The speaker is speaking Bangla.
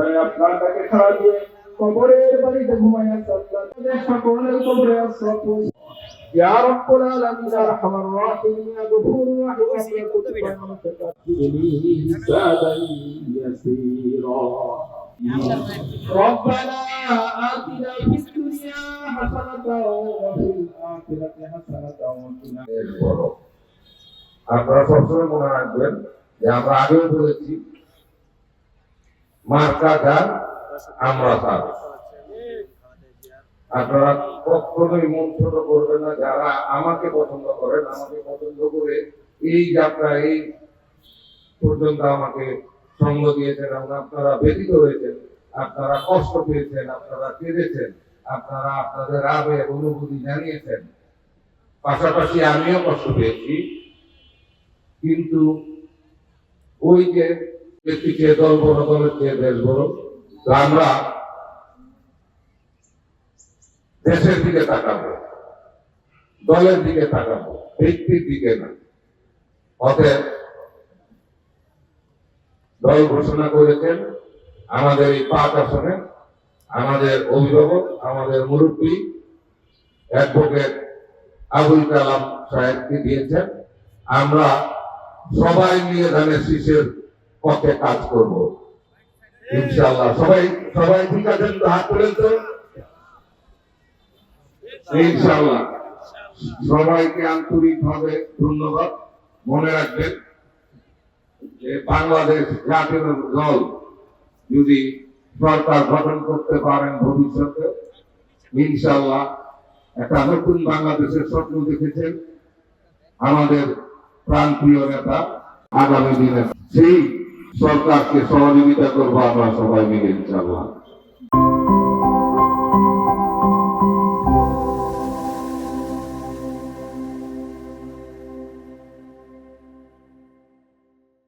যারা আপনারটাকে খাওয়া দিয়ে কবরের বাড়িতে ঘুমাইয়া সাল্লাহ সকলের কবরে আসরাত يا رب العالمين يا ارحم الراحمين يا غفور رحيم يا كتب لي حسابا يسيرا ربنا آتنا في الدنيا حسنة وفي الآخرة حسنة وقنا এর বড়। আপনারা সবসময় মনে রাখবেন যে আমরা আগেও বলেছি মার্কা যান আমরা তার আপনারা কখনোই মন ছোট করবেন না যারা আমাকে পছন্দ করেন আমাকে পছন্দ করে এই যাত্রা এই পর্যন্ত আমাকে সঙ্গ দিয়েছেন এবং আপনারা ব্যতীত হয়েছেন আপনারা কষ্ট পেয়েছেন আপনারা কেঁদেছেন আপনারা আপনাদের আবেগ অনুভূতি জানিয়েছেন। পাশাপাশি আমিও কষ্ট পেয়েছি কিন্তু ওই যে আমরা দেশের দিকে তাকাবো, দলের দিকে তাকাবো, ব্যক্তির দিকে না। অতএব দল ঘোষণা করেছেন আমাদের এই পাঁচ আসনে, আমাদের অভিভাবক, আমাদের মুরব্বী অ্যাডভোকেট আবুল কালাম সাহেবকে দিয়েছেন। আমরা সবাই নিয়ে ধানের শীষের পক্ষে কাজ করব। ইনশাআল্লাহ। সবাই সবাই ঠিক আছেন? তো হাত তুলেন তো? ইনশাআল্লাহ। সবাইকে আন্তরিকভাবে ধন্যবাদ। মনে রাখবেন যে বাংলাদেশ জাতীয় দল যদি সরকার গঠন করতে পারেন ভবিষ্যতে ইনশাল্লাহ একটা নতুন বাংলাদেশের স্বপ্ন দেখেছেন আমাদের প্রান্তীয় নেতা আগামী দিনে। সেই সরকারকে সহযোগিতা করব আমরা সবাই মিলে ইনশাআল্লাহ।